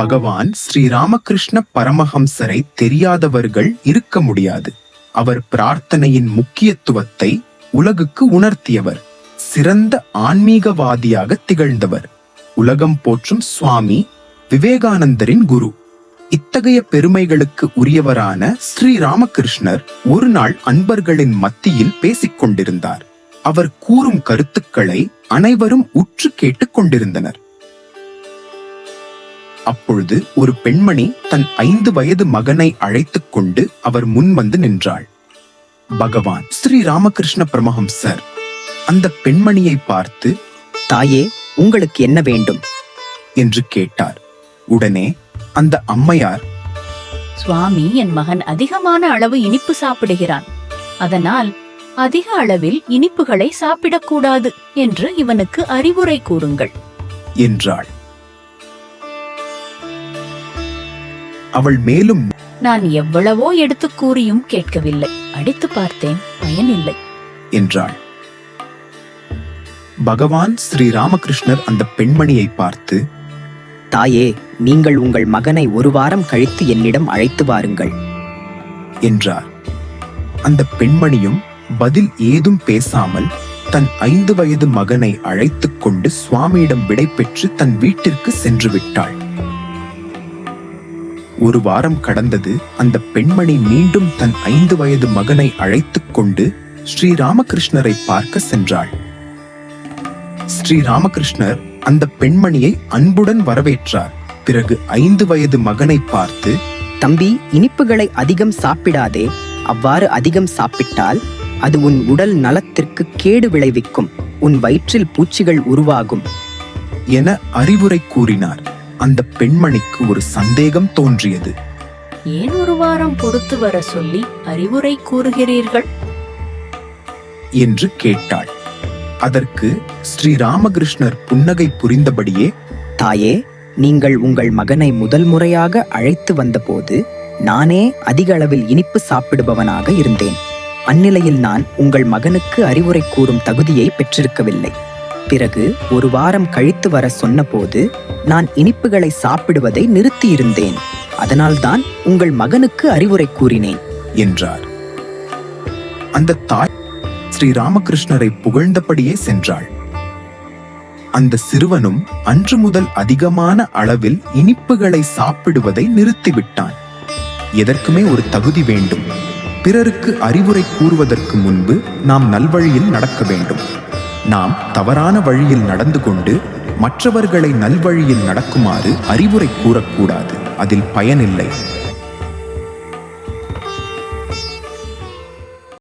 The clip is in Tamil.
பகவான் ஸ்ரீராமகிருஷ்ண பரமஹம்சரை தெரியாதவர்கள் இருக்க முடியாது. அவர் பிரார்த்தனையின் முக்கியத்துவத்தை உலகுக்கு உணர்த்தியவர். சிறந்த ஆன்மீகவாதியாக திகழ்ந்தவர். உலகம் போற்றும் சுவாமி விவேகானந்தரின் குரு. இத்தகைய பெருமைகளுக்கு உரியவரான ஸ்ரீ ராமகிருஷ்ணர் ஒரு நாள் அன்பர்களின் மத்தியில் பேசிக் கொண்டிருந்தார். அவர் கூறும் கருத்துக்களை அனைவரும் உற்று கேட்டுக் கொண்டிருந்தனர். அப்பொழுது ஒரு பெண்மணி தன் ஐந்து வயது மகனை அழைத்துக் கொண்டு அவர் முன் வந்து நின்றாள். பகவான் ஸ்ரீ ராமகிருஷ்ண பரமஹம்சர் அந்த பெண்மணியை பார்த்து தாயே உங்களுக்கு என்ன வேண்டும்? என்று கேட்டார். உடனே அந்த அம்மையார் சுவாமி என் மகன் அதிகமான அளவு இனிப்பு சாப்பிடுகிறான். அதனால் அதிக அளவில் இனிப்புகளை சாப்பிடக்கூடாது என்று இவனுக்கு அறிவுரை கூறுங்கள் என்றாள். அவள் மேலும் நான் எவ்வளவோ எடுத்துக் கூறியும் கேட்கவில்லை. அடித்து பார்த்தேன் பயனில்லை. என்றாள். பகவான் ஸ்ரீ ராமகிருஷ்ணர் அந்த பெண்மணியை பார்த்து தாயே நீங்கள் உங்கள் மகனை ஒரு வாரம் கழித்து என்னிடம் அழைத்து வாருங்கள். என்றார். அந்த பெண்மணியும் பதில் ஏதும் பேசாமல் தன் ஐந்து வயது மகனை அழைத்துக் கொண்டு சுவாமியிடம் விடை பெற்று தன் வீட்டிற்கு சென்று விட்டாள். ஒரு வாரம் கடந்தது அந்த பெண்மணி மீண்டும் தன் ஐந்து வயது மகனை அழைத்துக் கொண்டு ஸ்ரீ ராமகிருஷ்ணரை பார்க்க சென்றாள். ஸ்ரீ ராமகிருஷ்ணர் அந்த பெண்மணியை அன்புடன் வரவேற்றார். பிறகு ஐந்து வயது மகனை பார்த்து தம்பி இனிப்புகளை அதிகம் சாப்பிடாதே. அவ்வாறு அதிகம் சாப்பிட்டால் அது உன் உடல் நலத்திற்கு கேடு விளைவிக்கும். உன் வயிற்றில் பூச்சிகள் உருவாகும். என அறிவுரை கூறினார். அந்த பெண்மணிக்கு ஒரு சந்தேகம் தோன்றியது. ஏன் ஒரு வாரம் பொறுத்து வர சொல்லி அறிவுரை கூறுகிறீர்கள்? என்று கேட்டாள். அதற்கு ஸ்ரீ ராமகிருஷ்ணர் புன்னகை புரிந்தபடியே தாயே நீங்கள் உங்கள் மகனை முதல் முறையாக அழைத்து வந்தபோது நானே அதிக அளவில் இனிப்பு சாப்பிடுபவனாக இருந்தேன். அந்நிலையில் நான் உங்கள் மகனுக்கு அறிவுரை கூறும் தகுதியை பெற்றிருக்கவில்லை. பிறகு ஒரு வாரம் கழித்து வர சொன்னபோது நான் இனிப்புகளை சாப்பிடுவதை நிறுத்தியிருந்தேன். அதனால்தான் உங்கள் மகனுக்கு அறிவுரை கூறினேன். என்றார். அந்த தாய் ஸ்ரீ ராமகிருஷ்ணரை புகழ்ந்தபடியே சென்றாள். அந்த சிறுவனும் அன்று முதல் அதிகமான அளவில் இனிப்புகளை சாப்பிடுவதை நிறுத்திவிட்டான். எதற்குமே ஒரு தகுதி வேண்டும். பிறருக்கு அறிவுரை கூறுவதற்கு முன்பு நாம் நல்வழியில் நடக்க வேண்டும். நாம் தவறான வழியில் நடந்து கொண்டு மற்றவர்களை நல்வழியில் நடக்குமாறு அறிவுரை கூறக்கூடாது. அதில் பயனில்லை.